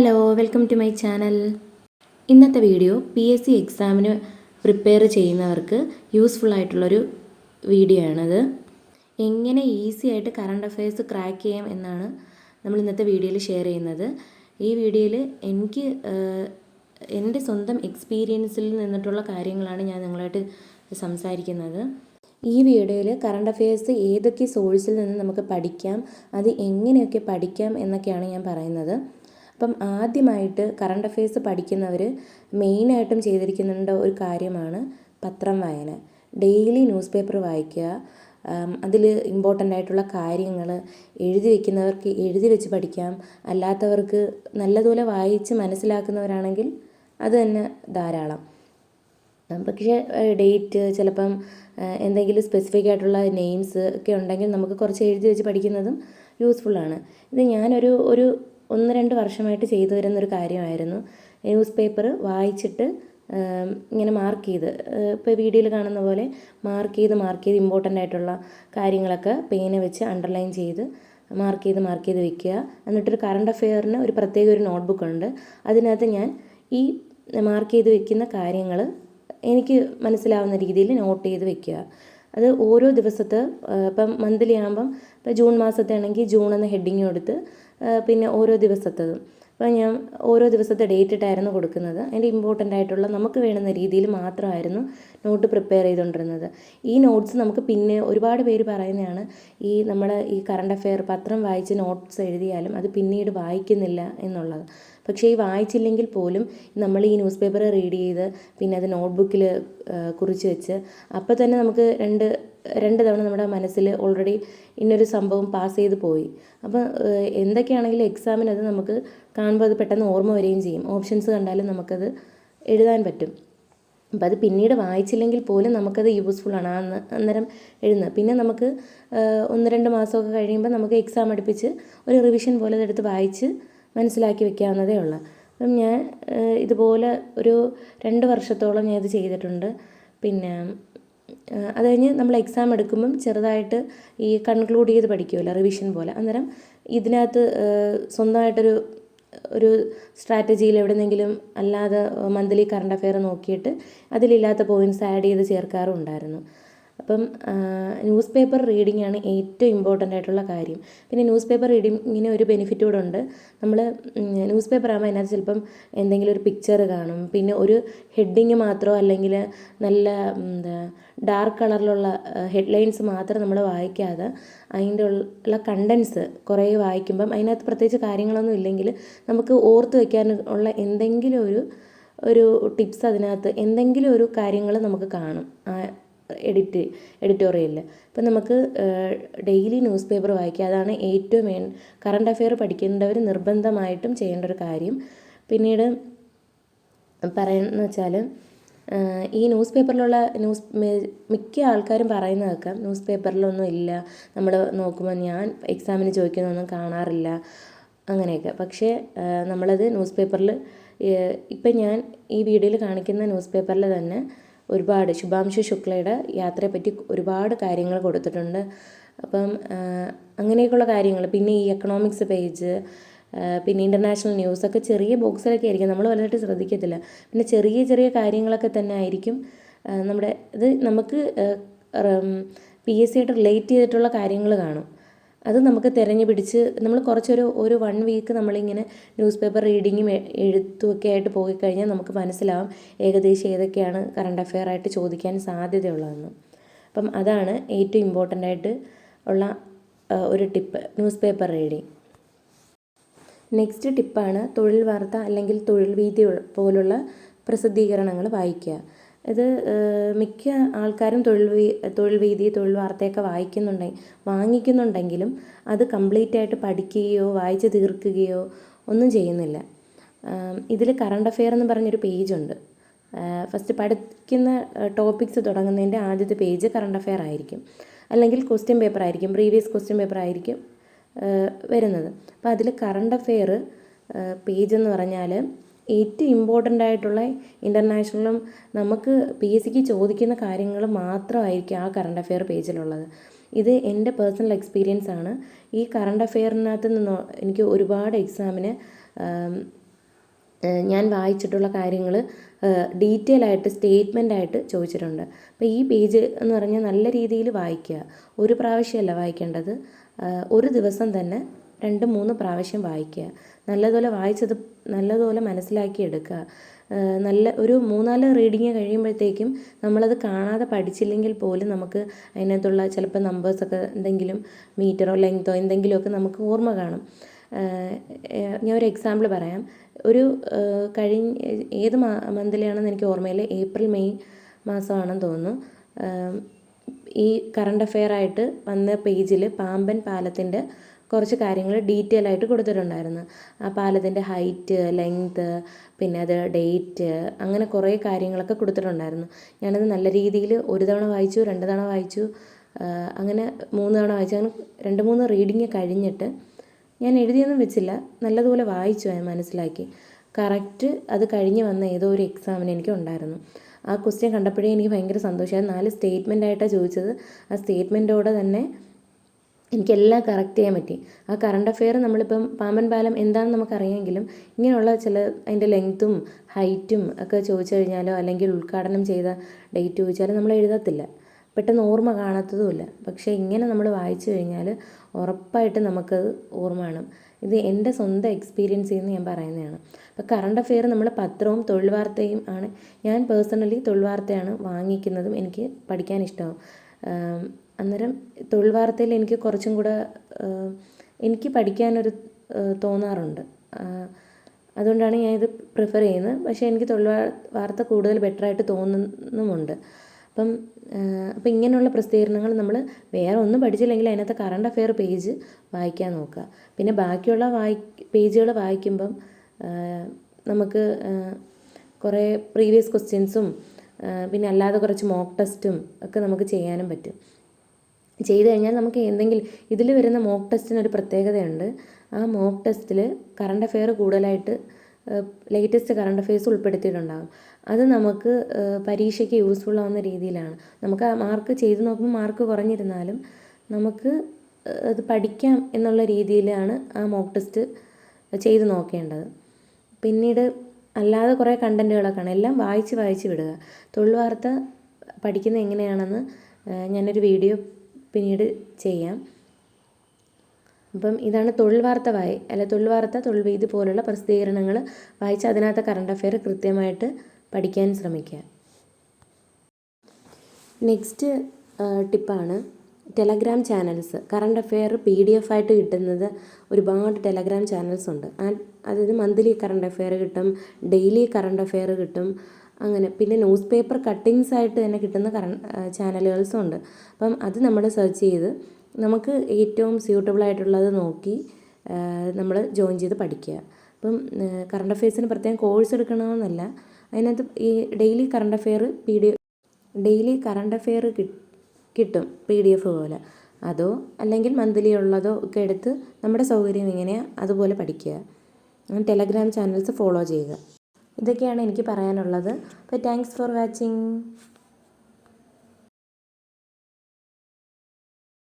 Hello welcome to my channel ഇന്നത്തെ video P S C എക്സാമിന് prepare ചെയ്യുന്നവർക്ക് useful ആയിട്ടുള്ളൊരു വീഡിയോ ആണത്. എങ്ങനെ ഈസി ആയിട്ട് കറണ്ട് അഫയേഴ്സ് ക്രാക്ക് ചെയ്യാം എന്നാണ് നമ്മൾ ഇന്നത്തെ വീഡിയോയിൽ ഷെയർ ചെയ്യുന്നത്. ഈ വീഡിയോയിൽ എനിക്ക് എന്റെ സ്വന്തം എക്സ്പീരിയൻസിൽ നിന്നിട്ടുള്ള കാര്യങ്ങളാണ് ഞാൻ നിങ്ങളായിട്ട് സംസാരിക്കുന്നത്. ഈ വീഡിയോയിൽ കറണ്ട് അഫയേഴ്സ് ഏതൊക്കെ സോഴ്സിൽ നിന്ന് നമുക്ക് പഠിക്കാം അത് എങ്ങനെയൊക്കെ പഠിക്കാം എന്നൊക്കെയാണ് ഞാൻ പറയുന്നത്. അപ്പം ആദ്യമായിട്ട് കറണ്ട് അഫയേഴ്സ് പഠിക്കുന്നവർ മെയിനായിട്ടും ചെയ്തിരിക്കുന്നുണ്ട് ഒരു കാര്യമാണ് പത്രം വായന. ഡെയിലി ന്യൂസ് പേപ്പർ വായിക്കുക അതിൽ ഇമ്പോർട്ടന്റ് ആയിട്ടുള്ള കാര്യങ്ങൾ എഴുതി വെക്കുന്നവർക്ക് എഴുതി വെച്ച് പഠിക്കാം. അല്ലാത്തവർക്ക് നല്ലതുപോലെ വായിച്ച് മനസ്സിലാക്കുന്നവരാണെങ്കിൽ അത് തന്നെ ധാരാളം. പക്ഷേ ഡേറ്റ് ചിലപ്പം എന്തെങ്കിലും സ്പെസിഫിക് ആയിട്ടുള്ള നെയിംസ് ഒക്കെ ഉണ്ടെങ്കിൽ നമുക്ക് കുറച്ച് എഴുതി വെച്ച് പഠിക്കുന്നതും യൂസ്ഫുള്ളാണ് ഇത് ഞാനൊരു ഒരു ഒന്ന് രണ്ട് വർഷമായിട്ട് ചെയ്തു വരുന്നൊരു കാര്യമായിരുന്നു. ന്യൂസ് പേപ്പർ വായിച്ചിട്ട് ഇങ്ങനെ മാർക്ക് ചെയ്ത് ഇപ്പോൾ വീഡിയോയിൽ കാണുന്ന പോലെ മാർക്ക് ചെയ്ത് മാർക്ക് ചെയ്ത് ഇമ്പോർട്ടന്റ് ആയിട്ടുള്ള കാര്യങ്ങളൊക്കെ പേന വെച്ച് അണ്ടർലൈൻ ചെയ്ത് മാർക്ക് ചെയ്ത് മാർക്ക് ചെയ്ത് വെക്കുക. എന്നിട്ടൊരു കറണ്ട് അഫെയറിന് ഒരു പ്രത്യേക ഒരു നോട്ട്ബുക്ക് ഉണ്ട്. അതിനകത്ത് ഞാൻ ഈ മാർക്ക് ചെയ്ത് വെക്കുന്ന കാര്യങ്ങൾ എനിക്ക് മനസ്സിലാവുന്ന രീതിയിൽ നോട്ട് ചെയ്ത് വെക്കുക. അത് ഓരോ ദിവസത്തെ ഇപ്പം മന്ത്ലി ആകുമ്പം ഇപ്പം ജൂൺ മാസത്തെ ആണെങ്കിൽ ജൂൺ എന്ന ഹെഡിങ് കൊടുത്ത് പിന്നെ ഓരോ ദിവസത്തതും. അപ്പോൾ ഞാൻ ഓരോ ദിവസത്തെ ഡേറ്റ് ഇട്ടായിരുന്നു കൊടുക്കുന്നത്. അതിന്റെ ഇമ്പോർട്ടന്റ് ആയിട്ടുള്ള നമുക്ക് വേണ്ടുന്ന രീതിയിൽ മാത്രമായിരുന്നു നോട്ട് പ്രിപ്പയർ ചെയ്തുകൊണ്ടിരുന്നത്. ഈ നോട്ട്സ് നമുക്ക് പിന്നെ ഒരുപാട് പേര് പറയുന്നതാണ് ഈ നമ്മുടെ ഈ കറണ്ട് അഫെയർ പത്രം വായിച്ച് നോട്ട്സ് എഴുതിയാലും അത് പിന്നീട് വായിക്കുന്നില്ല എന്നുള്ളത്. പക്ഷേ ഈ വായിച്ചില്ലെങ്കിൽ പോലും നമ്മൾ ഈ ന്യൂസ് പേപ്പർ റീഡ് ചെയ്ത് പിന്നെ അത് നോട്ട്ബുക്കിൽ കുറിച്ച് വെച്ച് അപ്പോൾ തന്നെ നമുക്ക് രണ്ട് രണ്ട് തവണ നമ്മുടെ മനസ്സിൽ ഓൾറെഡി ഇന്നൊരു സംഭവം പാസ് ചെയ്ത് പോയി. അപ്പോൾ എന്തൊക്കെയാണെങ്കിലും എക്സാമിന് അത് നമുക്ക് കാണുമ്പോൾ അത് പെട്ടെന്ന് ഓർമ്മ വരികയും ചെയ്യും. ഓപ്ഷൻസ് കണ്ടാലും നമുക്കത് എഴുതാൻ പറ്റും. അപ്പം അത് പിന്നീട് വായിച്ചില്ലെങ്കിൽ പോലും നമുക്കത് യൂസ്ഫുൾ ആണ്. അന്നേരം എഴുതുന്നത്. പിന്നെ നമുക്ക് ഒന്ന് രണ്ട് മാസമൊക്കെ കഴിയുമ്പോൾ നമുക്ക് എക്സാം അടുപ്പിച്ച് ഒരു റിവിഷൻ പോലെ അതെടുത്ത് വായിച്ച് മനസ്സിലാക്കി വെക്കാവുന്നതേ ഉള്ളൂ. അപ്പം ഞാൻ ഇതുപോലെ ഒരു രണ്ട് വർഷത്തോളം ഞാൻ ഇത് ചെയ്തിട്ടുണ്ട്. പിന്നെ അത് കഴിഞ്ഞ് നമ്മൾ എക്സാം എടുക്കുമ്പം ചെറുതായിട്ട് ഈ കൺക്ലൂഡ് ചെയ്ത് പഠിക്കുമല്ലോ റിവിഷൻ പോലെ. അന്നേരം ഇതിനകത്ത് സ്വന്തമായിട്ടൊരു ഒരു സ്ട്രാറ്റജിയിൽ എവിടെന്നെങ്കിലും അല്ലാതെ മന്ത്ലി കറണ്ട് അഫെയർ നോക്കിയിട്ട് അതിലില്ലാത്ത പോയിന്റ്സ് ആഡ് ചെയ്ത് ചേർക്കാറും ഉണ്ടായിരുന്നു. അപ്പം ന്യൂസ് പേപ്പർ റീഡിംഗ് ആണ് ഏറ്റവും ഇമ്പോർട്ടന്റ് ആയിട്ടുള്ള കാര്യം. പിന്നെ ന്യൂസ് പേപ്പർ റീഡിങ്ങിന് ഒരു ബെനിഫിറ്റ് കൂടെ ഉണ്ട്. നമ്മൾ ന്യൂസ് പേപ്പർ ആകുമ്പോൾ അതിനകത്ത് ചിലപ്പം എന്തെങ്കിലും ഒരു പിക്ചർ കാണും. പിന്നെ ഒരു ഹെഡിങ് മാത്രമോ അല്ലെങ്കിൽ നല്ല എന്താ ഡാർക്ക് കളറിലുള്ള ഹെഡ്ലൈൻസ് മാത്രം നമ്മൾ വായിക്കാതെ അതിന്റെ ഉള്ള കണ്ടൻസ് കുറേ വായിക്കുമ്പം അതിനകത്ത് പ്രത്യേകിച്ച് കാര്യങ്ങളൊന്നും ഇല്ലെങ്കിൽ നമുക്ക് ഓർത്ത് വയ്ക്കാൻ ഉള്ള എന്തെങ്കിലും ഒരു ഒരു ടിപ്സ് അതിനകത്ത് എന്തെങ്കിലും ഒരു കാര്യങ്ങൾ നമുക്ക് കാണും. എഡിറ്റ് എഡിറ്റോറിയലിൽ അപ്പം നമുക്ക് ഡെയിലി ന്യൂസ് പേപ്പർ വായിക്കുക. അതാണ് ഏറ്റവും മെയിൻ കറണ്ട് അഫെയർ പഠിക്കേണ്ടവർ നിർബന്ധമായിട്ടും ചെയ്യേണ്ട ഒരു കാര്യം. പിന്നീട് പറയുന്നത് വെച്ചാൽ ഈ ന്യൂസ് പേപ്പറിലുള്ള ന്യൂസ് മിക്ക ആൾക്കാരും പറയുന്ന കേൾക്കാം. ന്യൂസ് പേപ്പറിലൊന്നും ഇല്ല. നമ്മൾ നോക്കുമ്പോൾ ഞാൻ എക്സാമിന് ചോദിക്കുന്നൊന്നും കാണാറില്ല. അങ്ങനെയൊക്കെ. പക്ഷേ നമ്മളത് ന്യൂസ് പേപ്പറിൽ ഇപ്പം ഞാൻ ഈ വീഡിയോയിൽ കാണിക്കുന്ന ന്യൂസ് പേപ്പറിൽ തന്നെ ഒരുപാട് ശുഭാംശു ശുക്ലയുടെ യാത്രയെപ്പറ്റി ഒരുപാട് കാര്യങ്ങൾ കൊടുത്തിട്ടുണ്ട്. അപ്പം അങ്ങനെയൊക്കെയുള്ള കാര്യങ്ങൾ. പിന്നെ ഈ എക്കണോമിക്സ് പേജ് പിന്നെ ഇന്റർനാഷണൽ ന്യൂസൊക്കെ ചെറിയ ബോക്സിലൊക്കെ ആയിരിക്കും. നമ്മൾ വലുതായിട്ട് ശ്രദ്ധിക്കത്തില്ല. പിന്നെ ചെറിയ ചെറിയ കാര്യങ്ങളൊക്കെ തന്നെ ആയിരിക്കും. നമ്മുടെ ഇത് നമുക്ക് പി എസ് സി ആയിട്ട് റിലേറ്റ് ചെയ്തിട്ടുള്ള കാര്യങ്ങൾ കാണും. അത് നമുക്ക് തിരഞ്ഞു പിടിച്ച് നമ്മൾ കുറച്ചൊരു ഒരു വൺ വീക്ക് നമ്മളിങ്ങനെ ന്യൂസ് പേപ്പർ റീഡിങ്ങും എഴുത്തുമൊക്കെ ആയിട്ട് പോയി കഴിഞ്ഞാൽ നമുക്ക് മനസ്സിലാവും ഏകദേശം ഏതൊക്കെയാണ് കറണ്ട് അഫെയർ ആയിട്ട് ചോദിക്കാൻ സാധ്യതയുള്ളതെന്ന്. അപ്പം അതാണ് ഏറ്റവും ഇമ്പോർട്ടന്റ് ആയിട്ട് ഉള്ള ഒരു tip news paper reading next ടിപ്പാണ് തൊഴിൽ വാർത്ത അല്ലെങ്കിൽ തൊഴിൽ വീതി പോലുള്ള പ്രസിദ്ധീകരണങ്ങൾ വായിക്കുക. ഇത് മിക്ക ആൾക്കാരും തൊഴിൽ വീ തൊഴിൽ വീതി തൊഴിൽ വാർത്തയൊക്കെ വായിക്കുന്നുണ്ടെ വാങ്ങിക്കുന്നുണ്ടെങ്കിലും അത് കംപ്ലീറ്റ് ആയിട്ട് പഠിക്കുകയോ വായിച്ച് തീർക്കുകയോ ഒന്നും ചെയ്യുന്നില്ല. ഇതിൽ കറണ്ട് അഫെയർ എന്ന് പറഞ്ഞൊരു പേജുണ്ട്. ഫസ്റ്റ് പഠിക്കുന്ന ടോപ്പിക്സ് തുടങ്ങുന്നതിന്റെ ആദ്യത്തെ പേജ് കറണ്ട് അഫെയർ ആയിരിക്കും. അല്ലെങ്കിൽ ക്വസ്റ്റ്യൻ പേപ്പർ ആയിരിക്കും പ്രീവിയസ് ക്വസ്റ്റ്യൻ പേപ്പർ ആയിരിക്കും വരുന്നത്. അപ്പോൾ അതിൽ കറണ്ട് അഫെയർ പേജ് എന്ന് പറഞ്ഞാൽ ഏറ്റവും ഇമ്പോർട്ടന്റ് ആയിട്ടുള്ള ഇന്റർനാഷണലും നമുക്ക് പി എസ് സിക്ക് ചോദിക്കുന്ന കാര്യങ്ങൾ മാത്രമായിരിക്കും ആ കറണ്ട് അഫെയർ പേജിലുള്ളത് ഇത് എന്റെ പേഴ്സണൽ എക്സ്പീരിയൻസ് ആണ്. ഈ കറണ്ട് അഫെയറിനകത്ത് നിന്ന് എനിക്ക് ഒരുപാട് എക്സാമിന് ഞാൻ വായിച്ചിട്ടുള്ള കാര്യങ്ങൾ ഡീറ്റെയിൽ ആയിട്ട് സ്റ്റേറ്റ്മെന്റ് ആയിട്ട് ചോദിച്ചിട്ടുണ്ട്. അപ്പോൾ ഈ പേജ് എന്ന് പറഞ്ഞാൽ നല്ല രീതിയിൽ വായിക്കുക. ഒരു പ്രാവശ്യമല്ല വായിക്കേണ്ടത്. ഒരു ദിവസം തന്നെ രണ്ട് മൂന്ന് പ്രാവശ്യം വായിക്കുക. നല്ലതുപോലെ വായിച്ചത് നല്ലതുപോലെ മനസ്സിലാക്കി എടുക്കുക ഏഹ് നല്ല ഒരു മൂന്നാൽ റീഡിങ് കഴിയുമ്പോഴത്തേക്കും നമ്മളത് കാണാതെ പഠിച്ചില്ലെങ്കിൽ പോലും നമുക്ക് അതിനകത്തുള്ള ചിലപ്പോൾ നമ്പേഴ്സൊക്കെ എന്തെങ്കിലും മീറ്ററോ ലെങ്തോ എന്തെങ്കിലുമൊക്കെ നമുക്ക് ഓർമ്മ കാണും. ഞാൻ ഒരു എക്സാമ്പിൾ പറയാം. ഒരു കഴിഞ്ഞ ഏത് മാ മന്തിലാണെന്ന് എനിക്ക് ഓർമ്മയില്ല. ഏപ്രിൽ മെയ് മാസമാണെന്ന് തോന്നുന്നു. ഈ കറണ്ട് അഫെയർ ആയിട്ട് വന്ന പേജിൽ പാമ്പൻ പാലത്തിന്റെ കുറച്ച് കാര്യങ്ങൾ ഡീറ്റെയിൽ ആയിട്ട് കൊടുത്തിട്ടുണ്ടായിരുന്നു. ആ പാലത്തിന്റെ ഹൈറ്റ് ലെങ്ത് പിന്നെ അത് ഡേറ്റ് അങ്ങനെ കുറേ കാര്യങ്ങളൊക്കെ കൊടുത്തിട്ടുണ്ടായിരുന്നു. ഞാനത് നല്ല രീതിയിൽ ഒരു തവണ വായിച്ചു രണ്ട് തവണ വായിച്ചു അങ്ങനെ മൂന്ന് തവണ വായിച്ചു അങ്ങനെ രണ്ട് മൂന്ന് റീഡിങ് കഴിഞ്ഞിട്ട് ഞാൻ എഴുതിയൊന്നും വെച്ചില്ല. നല്ലതുപോലെ വായിച്ചു ഞാൻ മനസ്സിലാക്കി. കറക്റ്റ് അത് കഴിഞ്ഞ് വന്ന ഏതോ ഒരു എക്സാമിന് എനിക്ക് ഉണ്ടായിരുന്നു. ആ ക്വസ്റ്റ്യൻ കണ്ടപ്പോഴേ എനിക്ക് ഭയങ്കര സന്തോഷമായി. നാല് സ്റ്റേറ്റ്മെന്റ് ആയിട്ടാണ് ചോദിച്ചത്. ആ സ്റ്റേറ്റ്മെന്റോടെ തന്നെ എനിക്കെല്ലാം കറക്റ്റ് ചെയ്യാൻ പറ്റി. ആ കറണ്ട് അഫെയർ നമ്മളിപ്പം പാമ്പൻ പാലം എന്താണെന്ന് നമുക്കറിയാമെങ്കിലും ഇങ്ങനെയുള്ള ചില അതിന്റെ ലെങ്ത്തും ഹൈറ്റും ഒക്കെ ചോദിച്ചു കഴിഞ്ഞാലോ അല്ലെങ്കിൽ ഉദ്ഘാടനം ചെയ്ത ഡേറ്റ് ചോദിച്ചാലോ നമ്മൾ എഴുതത്തില്ല. പെട്ടെന്ന് ഓർമ്മ കാണത്തതുമില്ല. പക്ഷേ ഇങ്ങനെ നമ്മൾ വായിച്ചു കഴിഞ്ഞാൽ ഉറപ്പായിട്ട് നമുക്കത് ഓർമ്മ ഇത് എന്റെ സ്വന്തം എക്സ്പീരിയൻസ് നിന്ന് ഞാൻ പറയുന്നതാണ്. അപ്പോൾ കറണ്ട് അഫെയർ നമ്മൾ പത്രവും തൊഴിൽ വാർത്തയും ആണ്. ഞാൻ പേഴ്സണലി തൊഴിൽ വാർത്തയാണ് വാങ്ങിക്കുന്നതും എനിക്ക് പഠിക്കാൻ ഇഷ്ടവും ആം, അന്നേരം തൊഴിൽ വാർത്തയിൽ എനിക്ക് കുറച്ചും കൂടെ എനിക്ക് പഠിക്കാനൊരു തോന്നാറുണ്ട്. അതുകൊണ്ടാണ് ഞാൻ ഇത് പ്രിഫർ ചെയ്യുന്നത്. പക്ഷേ എനിക്ക് തൊഴിൽ വാർത്ത കൂടുതൽ ബെറ്ററായിട്ട് തോന്നുന്നുമുണ്ട്. അപ്പം അപ്പം ഇങ്ങനെയുള്ള പ്രസിദ്ധീകരണങ്ങൾ നമ്മൾ വേറെ ഒന്നും പഠിച്ചില്ലെങ്കിൽ അതിനകത്ത് കറണ്ട് അഫെയർ പേജ് വായിക്കാൻ നോക്കുക. പിന്നെ ബാക്കിയുള്ള വായി പേജുകൾ വായിക്കുമ്പം നമുക്ക് കുറേ പ്രീവിയസ് ക്വസ്റ്റ്യൻസും പിന്നെ അല്ലാതെ കുറച്ച് മോക്ക് ടെസ്റ്റും ഒക്കെ നമുക്ക് ചെയ്യാനും പറ്റും. ചെയ്ത് കഴിഞ്ഞാൽ നമുക്ക് എന്തെങ്കിലും ഇതിൽ വരുന്ന മോക്ക് ടെസ്റ്റിനൊരു പ്രത്യേകതയുണ്ട്. ആ മോക്ക് ടെസ്റ്റിൽ കറണ്ട് അഫെയർ കൂടുതലായിട്ട് ലേറ്റസ്റ്റ് കറണ്ട് അഫെയർസ് ഉൾപ്പെടുത്തിയിട്ടുണ്ടാകും. അത് നമുക്ക് പരീക്ഷയ്ക്ക് യൂസ്ഫുൾ ആവുന്ന രീതിയിലാണ്. നമുക്ക് ആ മാർക്ക് ചെയ്ത് നോക്കുമ്പോൾ മാർക്ക് കുറഞ്ഞിരുന്നാലും നമുക്ക് അത് പഠിക്കാം എന്നുള്ള രീതിയിലാണ് ആ മോക്ക് ടെസ്റ്റ് ചെയ്ത് നോക്കേണ്ടത്. പിന്നീട് അല്ലാതെ കുറേ കണ്ടന്റുകളൊക്കെയാണ് എല്ലാം വായിച്ച് വായിച്ച് വിടുക. തൊഴിൽ വാർത്ത പഠിക്കുന്നത് എങ്ങനെയാണെന്ന് ഞാനൊരു വീഡിയോ പിന്നീട് ചെയ്യാം. അപ്പം ഇതാണ് തൊഴിൽ വാർത്ത വായി അല്ല തൊഴിൽ വാർത്ത തൊഴിൽ വീതി പോലുള്ള പ്രസിദ്ധീകരണങ്ങൾ വായിച്ച് അതിനകത്ത് കറണ്ട് അഫെയർ കൃത്യമായിട്ട് പഠിക്കാൻ ശ്രമിക്കുക. നെക്സ്റ്റ് ടിപ്പാണ് Telegram channels current affair P D F ആയിട്ട് കിട്ടുന്നത് ഒരുപാട് ടെലഗ്രാം ചാനൽസ് ഉണ്ട്. അതായത് മന്ത്ലി കറണ്ട് അഫെയർ കിട്ടും ഡെയിലി കറണ്ട് അഫെയർ കിട്ടും അങ്ങനെ. പിന്നെ ന്യൂസ് പേപ്പർ കട്ടിങ്സ് ആയിട്ട് തന്നെ കിട്ടുന്ന കറ ചാനലുകൾസും ഉണ്ട്. അപ്പം അത് നമ്മൾ സെർച്ച് ചെയ്ത് നമുക്ക് ഏറ്റവും സ്യൂട്ടബിൾ ആയിട്ടുള്ളത് നോക്കി നമ്മൾ ജോയിൻ ചെയ്ത് പഠിക്കുക. അപ്പം കറണ്ട് അഫെയർസിന് പ്രത്യേകം കോഴ്സ് എടുക്കണമെന്നല്ല. അതിനകത്ത് ഈ daily current affair P D daily current affair കിട്ടും പി ഡി എഫ് പോലെ. അതോ അല്ലെങ്കിൽ മന്ത്ലി ഉള്ളതോ ഒക്കെ എടുത്ത് നമ്മുടെ സൗകര്യം എങ്ങനെയാണ് അതുപോലെ പഠിക്കുക. ടെലഗ്രാം ചാനൽസ് ഫോളോ ചെയ്യുക. ഇതൊക്കെയാണ് എനിക്ക് പറയാനുള്ളത്. അപ്പോൾ താങ്ക്സ് ഫോർ വാച്ചിങ്